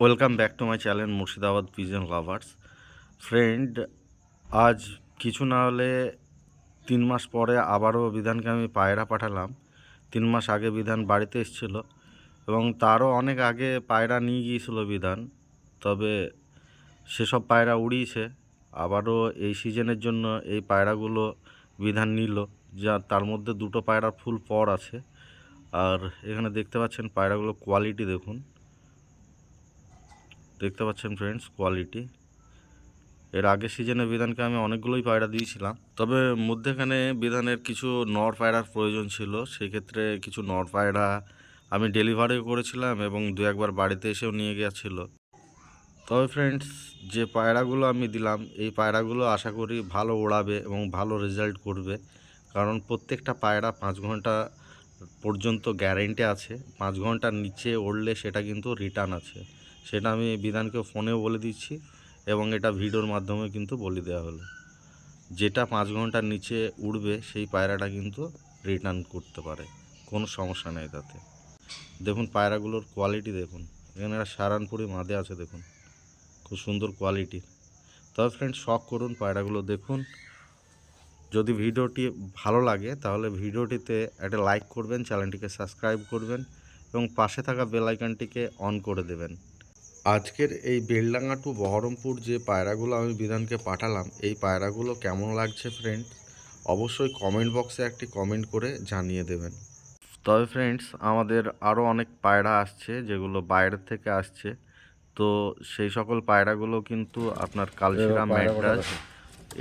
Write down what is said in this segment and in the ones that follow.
Welcome back to my channel Murshidabad pigeon lovers friend আজ কিছু না হলে তিন মাস পরে আবারও বিধানকে আমি পায়রা পাঠালাম। তিন মাস আগে বিধান বাড়িতে এসেছিল এবং তারও অনেক আগে পায়রা নিয়ে গিয়েছিল বিধান। তবে সেসব পায়রা উড়িয়েছে। আবারও এই সিজনের জন্য এই পায়রাগুলো বিধান নিল। যা তার মধ্যে দুটো পায়রার ফুল পর আছে। আর এখানে দেখতে পাচ্ছেন পায়রাগুলো কোয়ালিটি দেখুন। দেখতে পাচ্ছেন ফ্রেন্ডস কোয়ালিটি এর আগের সিজনে বিধানকে আমি অনেকগুলোই পায়রা দিয়েছিলাম। তবে মধ্যেখানে বিধানের কিছু নর পায়রার প্রয়োজন ছিল। সেক্ষেত্রে কিছু নর পায়রা আমি ডেলিভারিও করেছিলাম এবং দু একবার বাড়িতে এসেও নিয়ে গিয়েছিল। তবে ফ্রেন্ডস যে পায়রাগুলো আমি দিলাম, এই পায়রাগুলো আশা করি ভালো ওড়াবে এবং ভালো রেজাল্ট করবে। কারণ প্রত্যেকটা পায়রা পাঁচ ঘণ্টা পর্যন্ত গ্যারেন্টি আছে। পাঁচ ঘণ্টার নিচে উড়লে সেটা কিন্তু রিটার্ন আছে। সেটা আমি বিধানকে ফোনেও বলে দিচ্ছি এবং এটা ভিডিওর মাধ্যমে কিন্তু বলে দেওয়া হলো। যেটা পাঁচ ঘণ্টার নিচে উড়বে সেই পায়রাটা কিন্তু রিটার্ন করতে পারে। কোনো সমস্যা নেই তাতে। দেখুন পায়রাগুলোর কোয়ালিটি দেখুন। এখানে একটা সারানপুরি মাদে আছে দেখুন। খুব সুন্দর কোয়ালিটির। তবে ফ্রেন্ড শখ করুন, পায়রাগুলো দেখুন। যদি ভিডিওটি ভালো লাগে তাহলে ভিডিওটিতে একটা লাইক করবেন চ্যানেলটিকে সাবস্ক্রাইব করবেন এবং পাশে থাকা বেল আইকনটিকে অন করে দেবেন। আজকের এই বেলডাঙ্গা টু বহরমপুর যে পায়রাগুলো আমি বিধানকে পাঠালাম এই পায়রাগুলো কেমন লাগছে ফ্রেন্ড অবশ্যই কমেন্ট বক্সে একটি কমেন্ট করে জানিয়ে দেবেন। তবে ফ্রেন্ডস আমাদের আরও অনেক পায়রা আসছে যেগুলো বাইরের থেকে আসছে। তো সেই সকল পায়রাগুলো কিন্তু আপনার কালশিরাম ম্যাড্রাস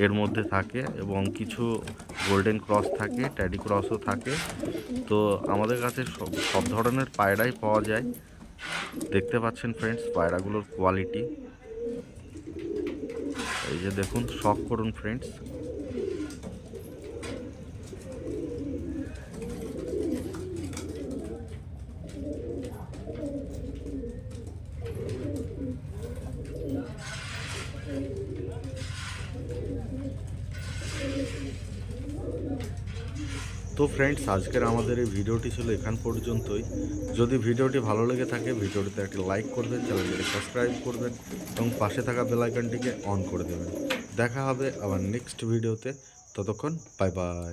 এর মধ্যে থাকে এবং কিছু গোল্ডেন ক্রস থাকে ট্যাডি ক্রসও থাকে। তো আমাদের কাছে সব সব ধরনের পায়রাই পাওয়া যায়। দেখতে পাচ্ছেন ফ্রেন্ডস পায়রাগুলোর কোয়ালিটি এই যে দেখুন শখ করুন ফ্রেন্ডস তো ফ্রেন্ডস আজকের আমাদের এই ভিডিওটি ছিল এখান পর্যন্তই। যদি ভিডিওটি ভালো লেগে থাকে, ভিডিওটিতে একটি লাইক করবেন, চ্যানেলটিকে সাবস্ক্রাইব করবেন এবং পাশে থাকা বেলাইকনটিকে অন করে দেবেন। দেখা হবে আবার নেক্সট ভিডিওতে ততক্ষণ বাই বাই